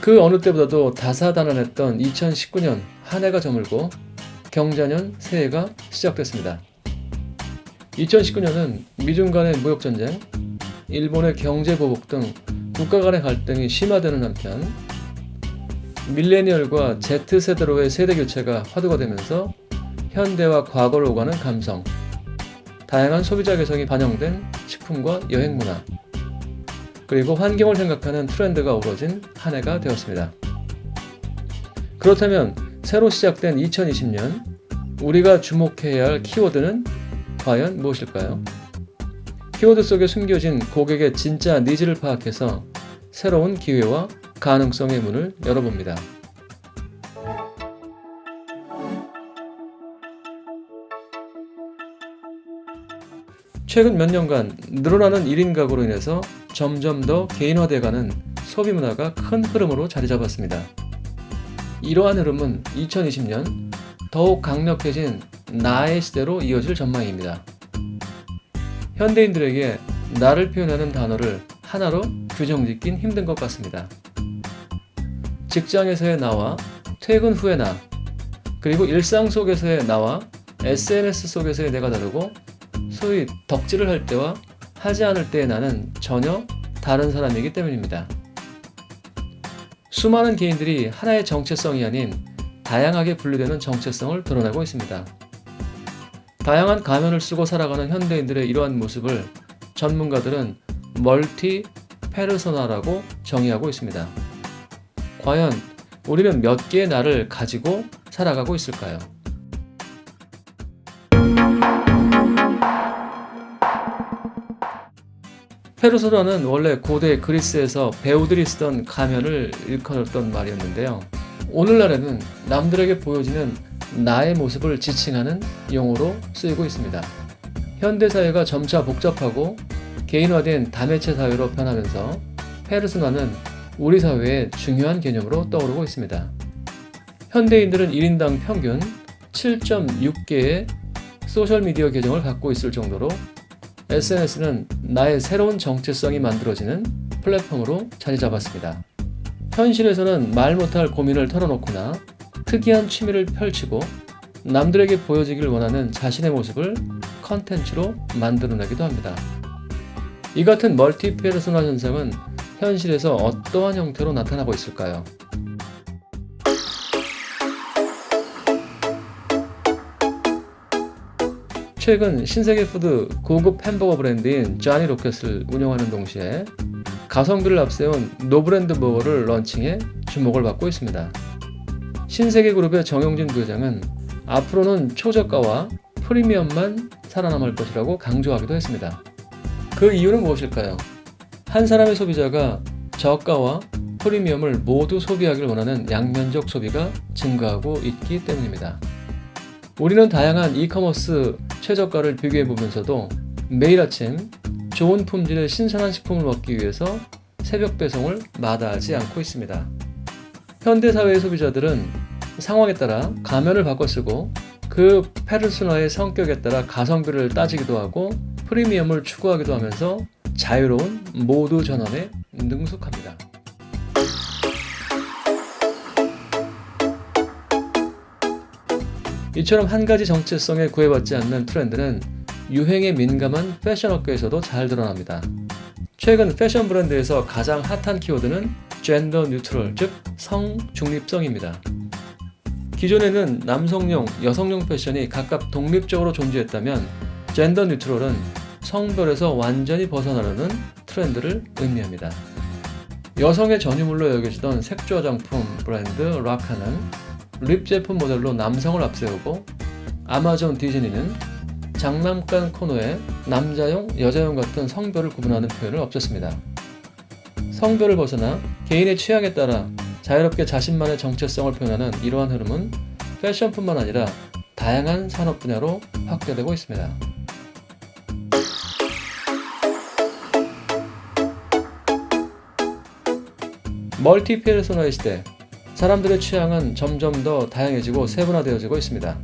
그 어느 때보다도 다사다난했던 2019년 한 해가 저물고 경자년 새해가 시작됐습니다. 2019년은 미중 간의 무역 전쟁, 일본의 경제 보복 등 국가 간의 갈등이 심화되는 한편 밀레니얼과 Z세대로의 세대 교체가 화두가 되면서 현대와 과거를 오가는 감성, 다양한 소비자 개성이 반영된 식품과 여행 문화, 그리고 환경을 생각하는 트렌드가 어우러진 한 해가 되었습니다. 그렇다면 새로 시작된 2020년 우리가 주목해야 할 키워드는 과연 무엇일까요? 키워드 속에 숨겨진 고객의 진짜 니즈를 파악해서 새로운 기회와 가능성의 문을 열어봅니다. 최근 몇 년간 늘어나는 1인 가구로 인해서 점점 더 개인화돼가는 소비 문화가 큰 흐름으로 자리 잡았습니다. 이러한 흐름은 2020년 더욱 강력해진 나의 시대로 이어질 전망입니다. 현대인들에게 나를 표현하는 단어를 하나로 규정 짓긴 힘든 것 같습니다. 직장에서의 나와 퇴근 후의 나, 그리고 일상 속에서의 나와 SNS 속에서의 내가 다르고 소위 덕질을 할 때와 하지 않을 때의 나는 전혀 다른 사람이기 때문입니다. 수많은 개인들이 하나의 정체성이 아닌 다양하게 분류되는 정체성을 드러내고 있습니다. 다양한 가면을 쓰고 살아가는 현대인들의 이러한 모습을 전문가들은 멀티 페르소나라고 정의하고 있습니다. 과연 우리는 몇 개의 나를 가지고 살아가고 있을까요? 페르소나는 원래 고대 그리스에서 배우들이 쓰던 가면을 일컬었던 말이었는데요. 오늘날에는 남들에게 보여지는 나의 모습을 지칭하는 용어로 쓰이고 있습니다. 현대 사회가 점차 복잡하고 개인화된 다매체 사회로 변하면서 페르소나는 우리 사회의 중요한 개념으로 떠오르고 있습니다. 현대인들은 1인당 평균 7.6개의 소셜미디어 계정을 갖고 있을 정도로 SNS는 나의 새로운 정체성이 만들어지는 플랫폼으로 자리 잡았습니다. 현실에서는 말 못할 고민을 털어놓거나 특이한 취미를 펼치고 남들에게 보여지길 원하는 자신의 모습을 컨텐츠로 만들어내기도 합니다. 이 같은 멀티 페르소나 현상은 현실에서 어떠한 형태로 나타나고 있을까요? 최근 신세계 푸드 고급 햄버거 브랜드인 쟈니 로켓을 운영하는 동시에 가성비를 앞세운 노브랜드 버거를 런칭해 주목을 받고 있습니다. 신세계 그룹의 정용진 부회장은 앞으로는 초저가와 프리미엄만 살아남을 것이라고 강조하기도 했습니다. 그 이유는 무엇일까요? 한 사람의 소비자가 저가와 프리미엄을 모두 소비하길 원하는 양면적 소비가 증가하고 있기 때문입니다. 우리는 다양한 이커머스 최저가를 비교해 보면서도 매일 아침 좋은 품질의 신선한 식품을 먹기 위해서 새벽 배송을 마다하지 않고 있습니다. 현대 사회의 소비자들은 상황에 따라 가면을 바꿔 쓰고 그 페르소나의 성격에 따라 가성비를 따지기도 하고 프리미엄을 추구하기도 하면서 자유로운 모두 전환에 능숙합니다. 이처럼 한 가지 정체성에 구애받지 않는 트렌드는 유행에 민감한 패션 업계에서도 잘 드러납니다. 최근 패션 브랜드에서 가장 핫한 키워드는 젠더 뉴트럴, 즉 성중립성입니다. 기존에는 남성용, 여성용 패션이 각각 독립적으로 존재했다면 젠더 뉴트럴은 성별에서 완전히 벗어나려는 트렌드를 의미합니다. 여성의 전유물로 여겨지던 색조 화장품 브랜드 라카는 립 제품 모델로 남성을 앞세우고 아마존 디즈니는 장난감 코너에 남자용, 여자용 같은 성별을 구분하는 표현을 없앴습니다. 성별을 벗어나 개인의 취향에 따라 자유롭게 자신만의 정체성을 표현하는 이러한 흐름은 패션뿐만 아니라 다양한 산업 분야로 확대되고 있습니다. 멀티 페르소나의 시대, 사람들의 취향은 점점 더 다양해지고 세분화되어지고 있습니다.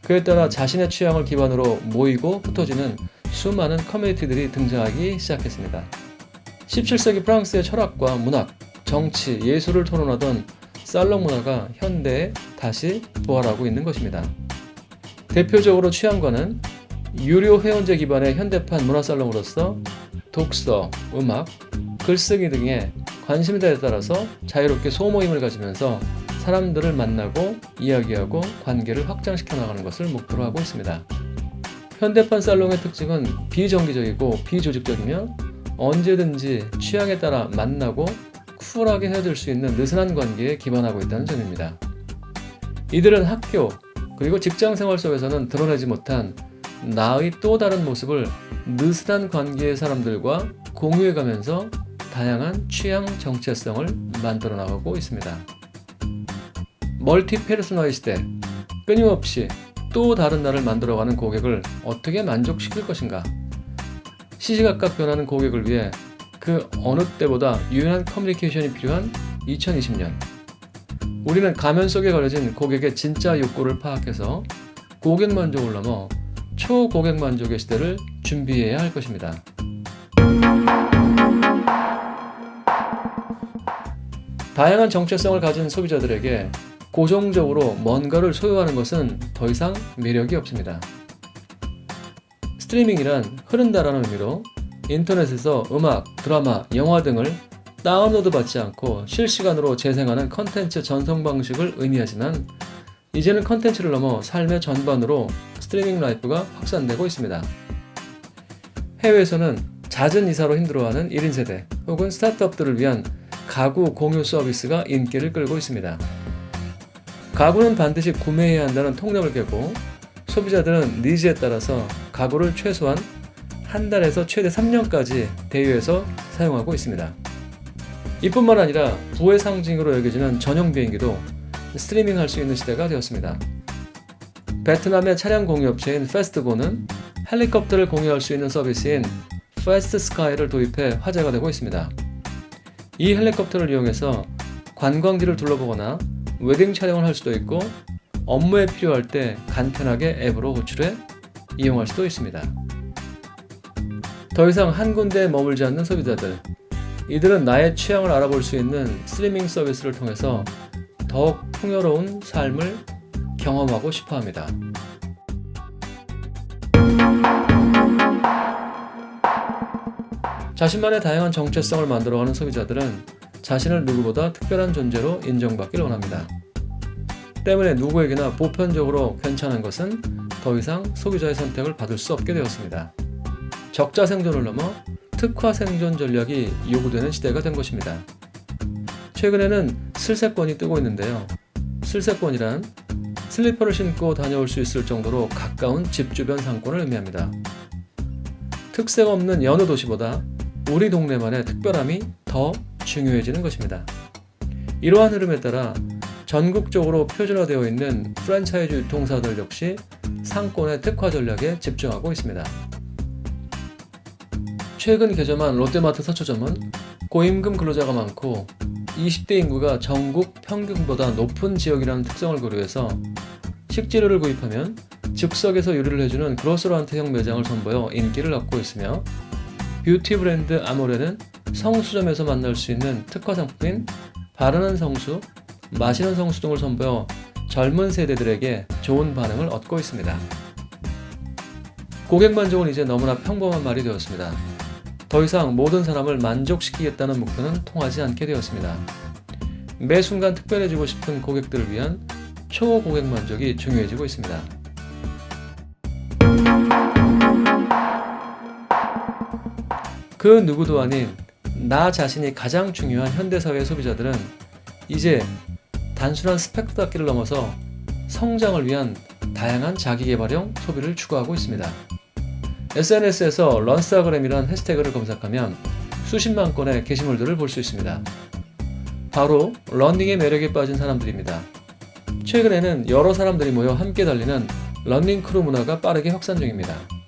그에 따라 자신의 취향을 기반으로 모이고 흩어지는 수많은 커뮤니티들이 등장하기 시작했습니다. 17세기 프랑스의 철학과 문학, 정치, 예술을 토론하던 살롱 문화가 현대에 다시 부활하고 있는 것입니다. 대표적으로 취향과는 유료 회원제 기반의 현대판 문화 살롱으로서 독서, 음악, 글쓰기 등의 관심사에 따라서 자유롭게 소모임을 가지면서 사람들을 만나고 이야기하고 관계를 확장시켜 나가는 것을 목표로 하고 있습니다. 현대판 살롱의 특징은 비정기적이고 비조직적이며 언제든지 취향에 따라 만나고 쿨하게 헤어질 수 있는 느슨한 관계에 기반하고 있다는 점입니다. 이들은 학교 그리고 직장 생활 속에서는 드러내지 못한 나의 또 다른 모습을 느슨한 관계의 사람들과 공유해가면서 다양한 취향 정체성을 만들어 나가고 있습니다. 멀티 페르소나의 시대 끊임없이 또 다른 나를 만들어가는 고객을 어떻게 만족시킬 것인가? 시시각각 변하는 고객을 위해 그 어느 때보다 유연한 커뮤니케이션이 필요한 2020년. 우리는 가면 속에 가려진 고객의 진짜 욕구를 파악해서 고객 만족을 넘어 초고객 만족의 시대를 준비해야 할 것입니다. 다양한 정체성을 가진 소비자들에게 고정적으로 뭔가를 소유하는 것은 더 이상 매력이 없습니다. 스트리밍이란 흐른다라는 의미로 인터넷에서 음악, 드라마, 영화 등을 다운로드 받지 않고 실시간으로 재생하는 컨텐츠 전송 방식을 의미하지만 이제는 컨텐츠를 넘어 삶의 전반으로 스트리밍 라이프가 확산되고 있습니다. 해외에서는 잦은 이사로 힘들어하는 1인 세대 혹은 스타트업들을 위한 가구 공유 서비스가 인기를 끌고 있습니다. 가구는 반드시 구매해야 한다는 통념을 깨고 소비자들은 니즈에 따라서 가구를 최소한 한 달에서 최대 3년까지 대여해서 사용하고 있습니다. 이뿐만 아니라 부의 상징으로 여겨지는 전용 비행기도 스트리밍 할 수 있는 시대가 되었습니다. 베트남의 차량 공유 업체인 페스트고는 헬리콥터를 공유할 수 있는 서비스인 페스트 스카이를 도입해 화제가 되고 있습니다. 이 헬리콥터를 이용해서 관광지를 둘러보거나 웨딩 촬영을 할 수도 있고 업무에 필요할 때 간편하게 앱으로 호출해 이용할 수도 있습니다. 더 이상 한 군데에 머물지 않는 소비자들. 이들은 나의 취향을 알아볼 수 있는 스트리밍 서비스를 통해서 더욱 풍요로운 삶을 경험하고 싶어 합니다. 자신만의 다양한 정체성을 만들어가는 소비자들은 자신을 누구보다 특별한 존재로 인정받길 원합니다. 때문에 누구에게나 보편적으로 괜찮은 것은 더 이상 소비자의 선택을 받을 수 없게 되었습니다. 적자 생존을 넘어 특화 생존 전략이 요구되는 시대가 된 것입니다. 최근에는 슬세권이 뜨고 있는데요. 슬세권이란 슬리퍼를 신고 다녀올 수 있을 정도로 가까운 집 주변 상권을 의미합니다. 특색 없는 여느 도시보다 우리 동네만의 특별함이 더 중요해지는 것입니다. 이러한 흐름에 따라 전국적으로 표준화되어 있는 프랜차이즈 유통사들 역시 상권의 특화 전략에 집중하고 있습니다. 최근 개점한 롯데마트 서초점은 고임금 근로자가 많고 20대 인구가 전국 평균보다 높은 지역이라는 특성을 고려해서 식재료를 구입하면 즉석에서 요리를 해주는 그로스런트형 매장을 선보여 인기를 얻고 있으며 뷰티 브랜드 아모레는 성수점에서 만날 수 있는 특화 상품인 바르는 성수, 마시는 성수 등을 선보여 젊은 세대들에게 좋은 반응을 얻고 있습니다. 고객 만족은 이제 너무나 평범한 말이 되었습니다. 더 이상 모든 사람을 만족시키겠다는 목표는 통하지 않게 되었습니다. 매 순간 특별해지고 싶은 고객들을 위한 초고객 만족이 중요해지고 있습니다. 그 누구도 아닌 나 자신이 가장 중요한 현대사회 소비자들은 이제 단순한 스펙터 닦기를 넘어서 성장을 위한 다양한 자기개발형 소비를 추구하고 있습니다. SNS에서 런스타그램이란 해시태그를 검색하면 수십만 건의 게시물들을 볼 수 있습니다. 바로 런닝의 매력에 빠진 사람들입니다. 최근에는 여러 사람들이 모여 함께 달리는 런닝 크루 문화가 빠르게 확산 중입니다.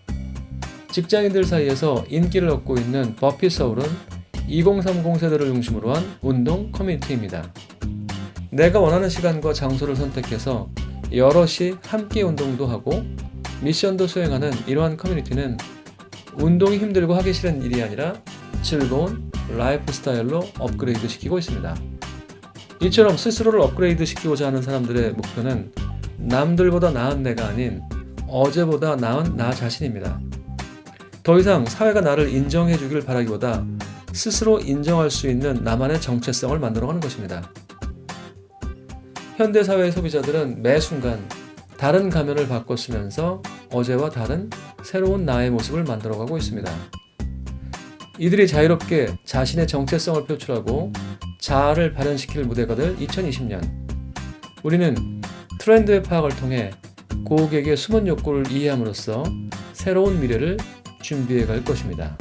직장인들 사이에서 인기를 얻고 있는 버피 서울은 2030 세대를 중심으로 한 운동 커뮤니티입니다. 내가 원하는 시간과 장소를 선택해서 여럿이 함께 운동도 하고 미션도 수행하는 이러한 커뮤니티는 운동이 힘들고 하기 싫은 일이 아니라 즐거운 라이프 스타일로 업그레이드 시키고 있습니다. 이처럼 스스로를 업그레이드 시키고자 하는 사람들의 목표는 남들보다 나은 내가 아닌 어제보다 나은 나 자신입니다. 더 이상 사회가 나를 인정해 주길 바라기보다 스스로 인정할 수 있는 나만의 정체성을 만들어가는 것입니다. 현대 사회의 소비자들은 매 순간 다른 가면을 바꿔 쓰면서 어제와 다른 새로운 나의 모습을 만들어가고 있습니다. 이들이 자유롭게 자신의 정체성을 표출하고 자아를 발현시킬 무대가 될 2020년. 우리는 트렌드의 파악을 통해 고객의 숨은 욕구를 이해함으로써 새로운 미래를 준비해 갈 것입니다.